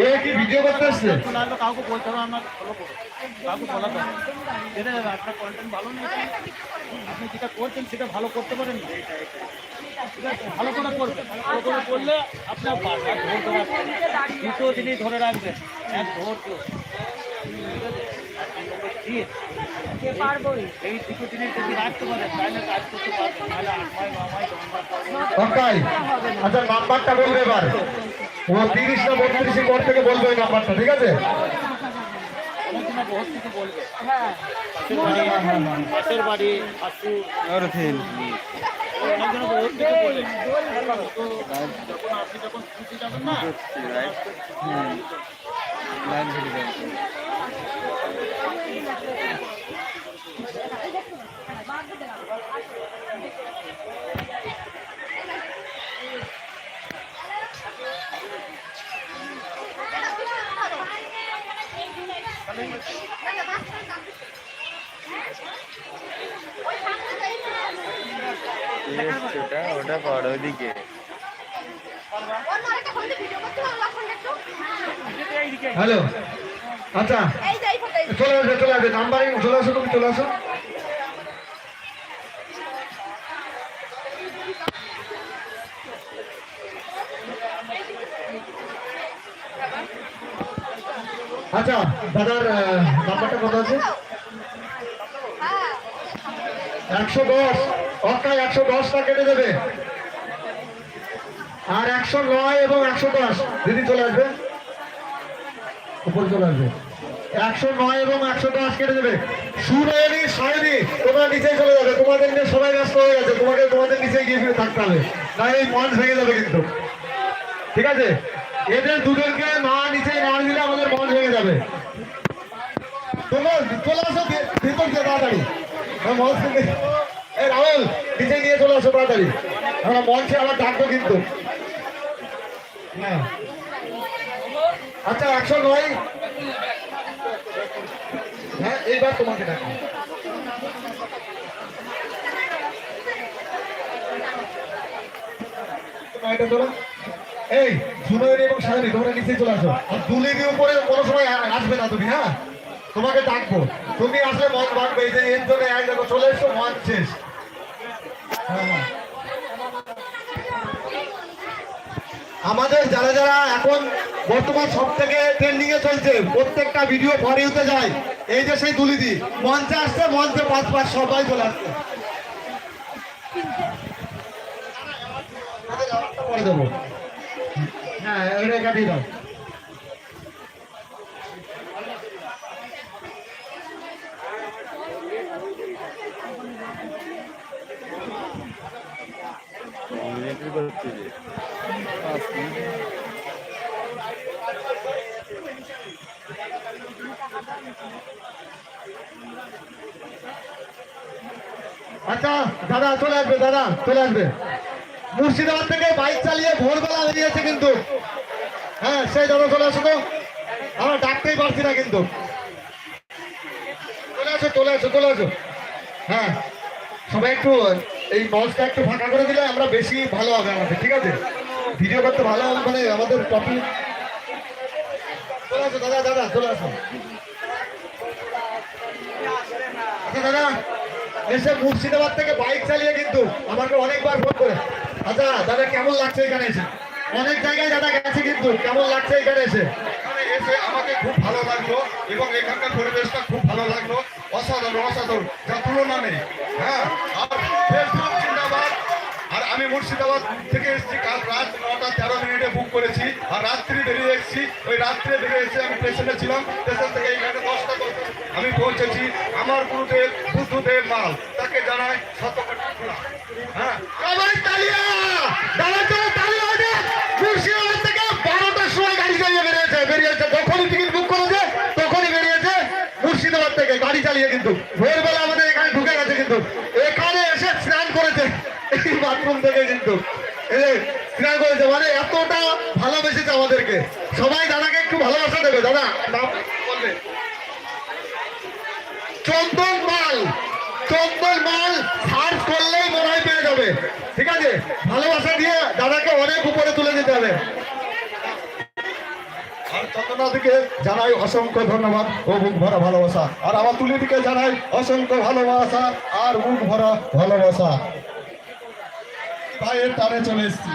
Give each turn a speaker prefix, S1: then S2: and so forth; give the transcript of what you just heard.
S1: এ কি ভিডিও করতে
S2: কাউকে বলতে হবে আমরা ফলো করো। কাউকে বলা হবে যেটা আপনার কন্টেন্ট ভালো নেই আপনি যেটা করছেন সেটা ভালো করতে পারেন না। ভালো করে করবেন। ভালো করে করলে আপনার পারবে এক রাখবেন দুটো জিনিস ধরে রাখবেন এক ধৈর্য ঠিক আছে
S1: আচ্ছা নাম্বারটা বলবে এবার। ও তিরিশ না বত্রিশে পর থেকে বলবে ওই নাম্বারটা ঠিক আছে?
S2: যখন আপনি যখন যাবেন না
S3: ওটা ওটা বড় দিকে
S4: অন্য আরেকটা ফোনে ভিডিও করতে পারব ফোনটা একটু
S1: হ্যালো। আচ্ছা। চলে আসবে চলে আসবে। নাম্বারিং, চলে আসো তুমি, চলে আসো আচ্ছা দাদার নাম্বারটা কত আছে? একশো দশ। অক্টায় একশো দশটা কেটে দেবে। আর একশো নয় এবং একশো দশ। দিদি চলে আসবে? উপরে চলে আসবে। একশো নয় এবং একশো দশ কেটে দেবে। সুনয়নী সায়নী, তোমরা নিচে চলে যাবে। তোমাদের নিয়ে সবাই ব্যস্ত হয়ে গেছে। তোমাকে তোমাদের নিচে গিয়ে ফিরে থাকতে হবে। না, এই মঞ্চ ভেঙে যাবে কিন্তু। ঠিক আছে? এদের দুজনকে না নিচে না দিলে আমাদের মঞ্চ ভেঙে যাবে। তোমরা চলে আসো ভেতর দিয়ে তাড়াতাড়ি। থেকে এই রাহুল, নিচে নিয়ে চলে আসো তাড়াতাড়ি। আমরা মঞ্চে আবার ডাকবো কিন্তু। আচ্ছা একশো নয়। হ্যাঁ এইবার তোমাকে ডাকবো নয়টা তোলো। এই সুনয়নী এবং সায়নী তোমরা নিচে চলে আসো। আর দুলিদি উপরে কোনো সময় আসবে না তুমি হ্যাঁ? তোমাকে ডাকবো। তুমি আসলে মন ভাঙবে এই যে এর জন্য এক দেখো চলে এসছো মন শেষ। হ্যাঁ, হ্যাঁ। আমাদের যারা যারা এখন বর্তমান সব থেকে ট্রেন্ডিং এ চলছে, প্রত্যেকটা ভিডিও ফর ইউতে যায়। এই যে সেই দুলিদি, মঞ্চে আসছে, মঞ্চে পাঁচ পাঁচ সবাই চলে আসছে। পরে দেবো। হ্যাঁ দাও আচ্ছা দাদা, চলে আসবে, দাদা, চলে আসবে। মুর্শিদাবাদ থেকে বাইক চালিয়ে ভোরবেলা বেরিয়েছে কিন্তু। হ্যাঁ সেই দাদা চলে আসো তো। আমরা ডাকতেই পারছি না কিন্তু। চলে আসো চলে আসো চলে আসো। হ্যাঁ সবাই একটু এই মঞ্চটা একটু ফাঁকা করে দিলে আমরা বেশি ভালো হবে আমাদের, ঠিক আছে? ভিডিও করতে ভালো হবে মানে আমাদের টপিক চলে আসো, দাদা দাদা, চলে আসো। আচ্ছা দাদা, এসে মুর্শিদাবাদ থেকে বাইক চালিয়ে কিন্তু আমাকে অনেকবার ফোন করে। আচ্ছা দাদা, কেমন লাগছে এখানে এসে? অনেক জায়গায় দাদা গেছে কিন্তু, কেমন লাগছে এখানে এসে?
S5: এসে আমাকে খুব ভালো লাগল এবং এখানকার পরিবেশটা খুব ভালো লাগল। অসাধারণ অসাধারণ যা তুলনা নেই। হ্যাঁ আর ফেসবুক জিন্দাবাদ আর আমি মুর্শিদাবাদ থেকে এসেছি। কাল রাত নটা তেরো মিনিটে বুক করেছি। আর রাত্রি বেরিয়ে এসেছি। ওই রাত্রে বেরিয়ে এসে আমি স্টেশনে ছিলাম। স্টেশন থেকে এইখানে দশটা আমি পৌঁছেছি। আমার গুরুদেব, বুদ্ধদেব মাল, তাকে জানাই শত হ্যাঁ?
S1: মুর্শিদাবাদ থেকে বারোটার সময় গাড়ি চালিয়ে বেরিয়েছে। যখনই টিকিট বুক করেছে, তখনই বেরিয়েছে মুর্শিদাবাদ থেকে। গাড়ি চালিয়ে কিন্তু। ভোরবেলা আমাদের এখানে ঢুকে গেছে কিন্তু এখানে এসে স্নান করেছে এই বাথরুম থেকে মানে আমাদেরকে। সবাই দাদাকে একটু ভালোবাসা দেবে, দাদা। চন্দন মাল চন্দন মাল সার্চ করলেই মনে হয় পেয়ে যাবে। ঠিক আছে? ভালোবাসা দিয়ে দাদাকে অনেক উপরে তুলে দিতে হবে। জানাই অসংখ্য ধন্যবাদ ও ভরা ভালোবাসা। আর আমার তুলি দিকে জানাই অসংখ্য ভালোবাসা আর বুক ভরা ভালোবাসা। পায়ের টানে চলে এসেছি।